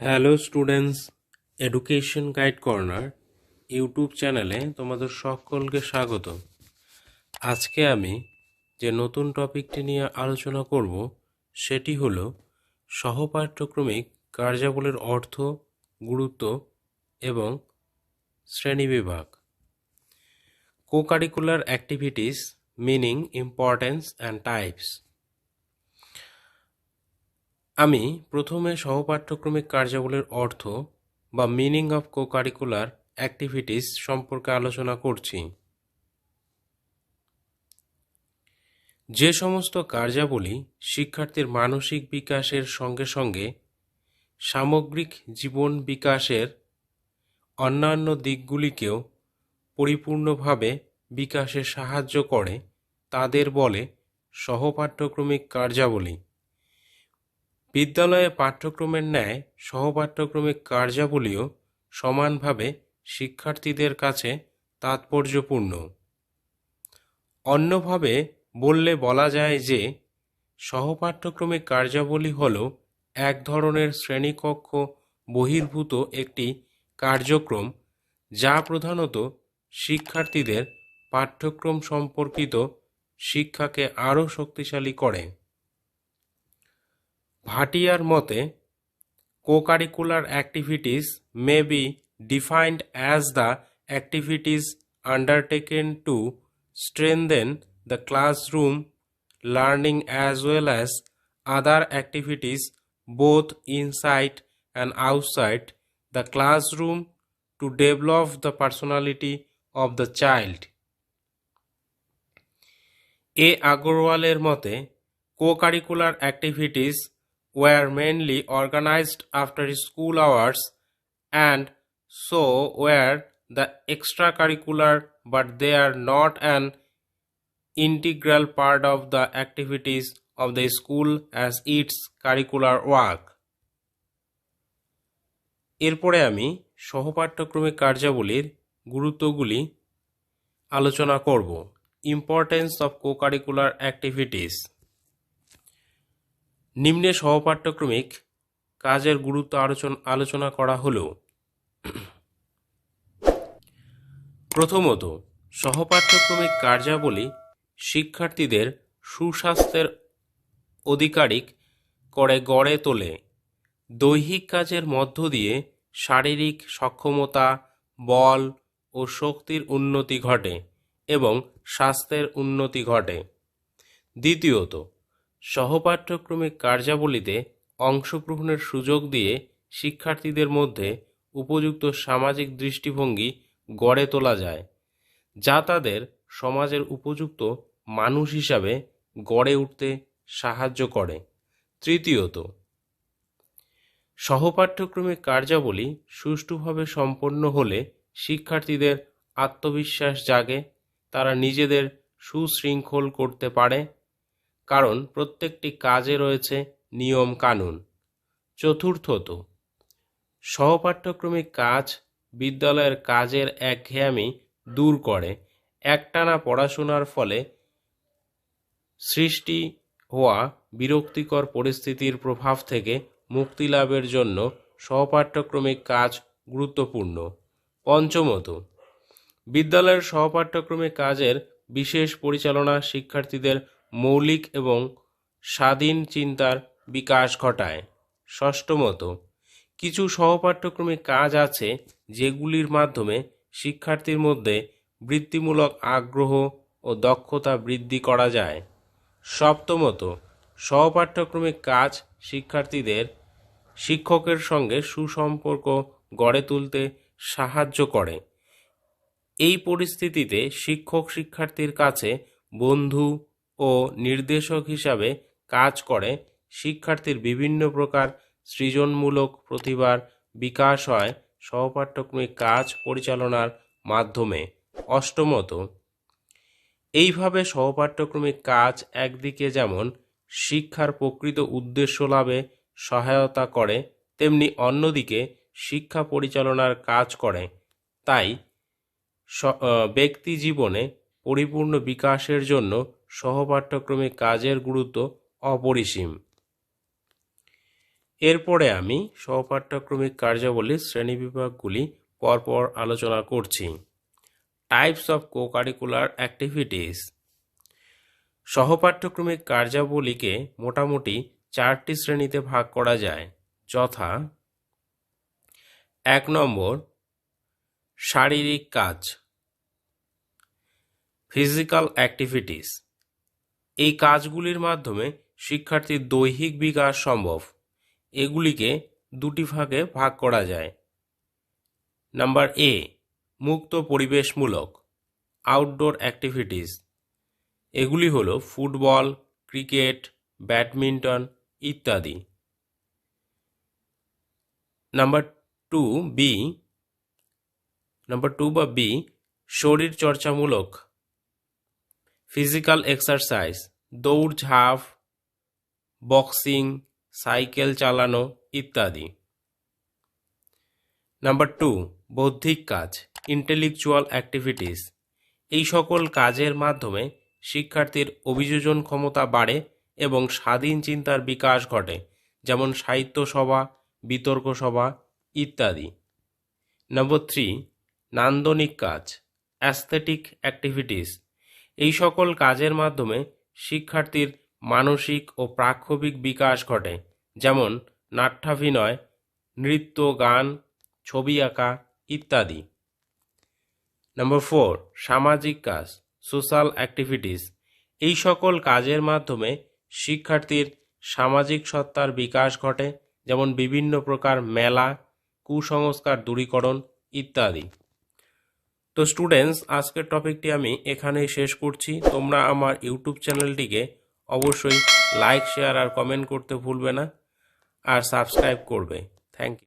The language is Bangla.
Hello students, education guide corner YouTube চ্যানেলে তোমাদের সকলকে স্বাগত। আজকে আমি যে নতুন টপিকটি নিয়ে আলোচনা করব, সেটি হলো সহপাঠ্যক্রমিক কার্যাবলীর অর্থ, গুরুত্ব এবং শ্রেণীবিভাগ co-curricular activities meaning importance and types আমি প্রথমে সহপাঠ্যক্রমিক কার্যাবলীর অর্থ বা meaning of co curricular activities সম্পর্কে আলোচনা করছি। যে সমস্ত কার্যাবলী শিক্ষার্থীর মানসিক বিকাশের সঙ্গে সঙ্গে সামগ্রিক জীবন বিকাশের অন্যান্য দিকগুলিকেও পরিপূর্ণভাবে বিকাশে সাহায্য করে, তাদের বলে সহপাঠ্যক্রমিক কার্যাবলী। বিদ্যালয়ে পাঠ্যক্রমের ন্যায় সহপাঠ্যক্রমিক কার্যাবলীও সমানভাবে শিক্ষার্থীদের কাছে তাৎপর্যপূর্ণ। অন্যভাবে বললে বলা যায় যে, সহপাঠ্যক্রমিক কার্যাবলী হল এক ধরনের শ্রেণীকক্ষ বহির্ভূত একটি কার্যক্রম যা প্রধানত শিক্ষার্থীদের পাঠ্যক্রম সম্পর্কিত শিক্ষাকে আরও শক্তিশালী করে। ভাটিয়ার মতে co-curricular activities may be defined as the activities undertaken to strengthen the classroom learning as well as other activities both inside and outside the classroom to develop the personality of the child A আগরওয়ালের মতে co-curricular activities were mainly organized after school hours and so were the extracurricular but they are not an integral part of the activities of the school as its curricular work এরপরে আমি সহপাঠ্যক্রমিক কার্যাবলীর গুরুত্বগুলি আলোচনা করব importance of co curricular activities নিম্নে সহপাঠ্যক্রমিক কাজের গুরুত্ব আলোচনা আলোচনা করা হলো প্রথমত, সহপাঠ্যক্রমিক কার্যাবলী শিক্ষার্থীদের সুস্বাস্থ্যের অধিকারিক করে গড়ে তোলে। দৈহিক কাজের মধ্য দিয়ে শারীরিক সক্ষমতা, বল ও শক্তির উন্নতি ঘটে এবং স্বাস্থ্যের উন্নতি ঘটে। দ্বিতীয়ত সহপাঠ্যক্রমিক কার্যাবলীতে অংশগ্রহণের সুযোগ দিয়ে শিক্ষার্থীদের মধ্যে উপযুক্ত সামাজিক দৃষ্টিভঙ্গি গড়ে তোলা যায়, যা তাদের সমাজের উপযুক্ত মানুষ হিসাবে গড়ে উঠতে সাহায্য করে। তৃতীয়ত, সহপাঠ্যক্রমিক কার্যাবলী সুষ্ঠুভাবে সম্পন্ন হলে শিক্ষার্থীদের আত্মবিশ্বাস জাগে, তারা নিজেদের সুশৃঙ্খল করতে পারে কারণ প্রত্যেকটি কাজে রয়েছে নিয়ম কানুন। চতুর্থত, সহপাঠ্যক্রমিক কাজ বিদ্যালয়ের কাজের একঘেয়ামি দূর করে। একটানা পড়াশোনার ফলে সৃষ্টি হওয়া বিরক্তিকর পরিস্থিতির প্রভাব থেকে মুক্তি লাভের জন্য সহপাঠ্যক্রমিক কাজ গুরুত্বপূর্ণ। পঞ্চমত, বিদ্যালয়ের সহপাঠ্যক্রমিক কাজের বিশেষ পরিচালনা শিক্ষার্থীদের মৌলিক এবং স্বাধীন চিন্তার বিকাশ ঘটায়। ষষ্ঠমত, কিছু সহপাঠ্যক্রমিক কাজ আছে যেগুলির মাধ্যমে শিক্ষার্থীর মধ্যে বৃত্তিমূলক আগ্রহ ও দক্ষতা বৃদ্ধি করা যায়। সপ্তমত সহপাঠ্যক্রমিক কাজ শিক্ষার্থীদের শিক্ষকের সঙ্গে সুসম্পর্ক গড়ে তুলতে সাহায্য করে। এই পরিস্থিতিতে শিক্ষক শিক্ষার্থীর কাছে বন্ধু ও নির্দেশক হিসাবে কাজ করে, শিক্ষার্থীর বিভিন্ন প্রকার সৃজনমূলক প্রতিভার বিকাশ হয় সহপাঠ্যক্রমিক কাজ পরিচালনার মাধ্যমে। অষ্টমত, এইভাবে সহপাঠ্যক্রমিক কাজ একদিকে যেমন শিক্ষার প্রকৃত উদ্দেশ্য লাভে সহায়তা করে, তেমনি অন্যদিকে শিক্ষা পরিচালনার কাজ করে। তাই ব্যক্তি জীবনে পরিপূর্ণ বিকাশের জন্য সহপাঠ্যক্রমিক কাজের গুরুত্ব অপরিসীম। এরপরে আমি সহপাঠ্যক্রমিক কার্যাবলীর শ্রেণীবিভাগগুলি পরপর আলোচনা করছি। Types of co curricular activities সহপাঠ্যক্রমিক কার্যাবলীকে মোটামুটি চারটি শ্রেণীতে ভাগ করা যায়, যথা এক নম্বর, শারীরিক কাজ। ফিজিক্যাল অ্যাক্টিভিটিস এই কাজগুলির মাধ্যমে শিক্ষার্থীর দৈহিক বিকাশ সম্ভব। এগুলিকে দুটি ভাগে ভাগ করা যায়। নাম্বার এ, মুক্ত পরিবেশমূলক আউটডোর অ্যাক্টিভিটিস এগুলি হলো ফুটবল, ক্রিকেট, ব্যাডমিন্টন ইত্যাদি। Number two B, number two বা বি শরীর চর্চামূলক ফিজিক্যাল এক্সারসাইজ। দৌড়, ঝাঁপ, বক্সিং, সাইকেল চালানো ইত্যাদি। নাম্বার টু, বৌদ্ধিক কাজ, ইন্টেলেকচুয়াল অ্যাক্টিভিটিস। এই সকল কাজের মাধ্যমে শিক্ষার্থীর অভিযোজন ক্ষমতা বাড়ে এবং স্বাধীন চিন্তার বিকাশ ঘটে, যেমন সাহিত্য সভা, বিতর্ক সভা ইত্যাদি। নম্বর থ্রি, নান্দনিক কাজ, অ্যাস্থেটিক অ্যাক্টিভিটিস। এই সকল কাজের মাধ্যমে শিক্ষার্থীর মানসিক ও প্রাক্ষবিক বিকাশ ঘটে। যেমন, নাট্যাভিনয়, নৃত্য, গান, ছবি আঁকা ইত্যাদি। নম্বর ফোর সামাজিক কাজ সোশ্যাল অ্যাক্টিভিটিস এই সকল কাজের মাধ্যমে শিক্ষার্থীর সামাজিক সত্তার বিকাশ ঘটে, যেমন বিভিন্ন প্রকার মেলা, কুসংস্কার দূরীকরণ ইত্যাদি। তো স্টুডেন্টস আজকের টপিকটি আমি এখানেই শেষ করছি। তোমরা আমার ইউটিউব চ্যানেলটিকে অবশ্যই লাইক শেয়ার আর কমেন্ট করতে ভুলবে না। আর সাবস্ক্রাইব করবে। Thank you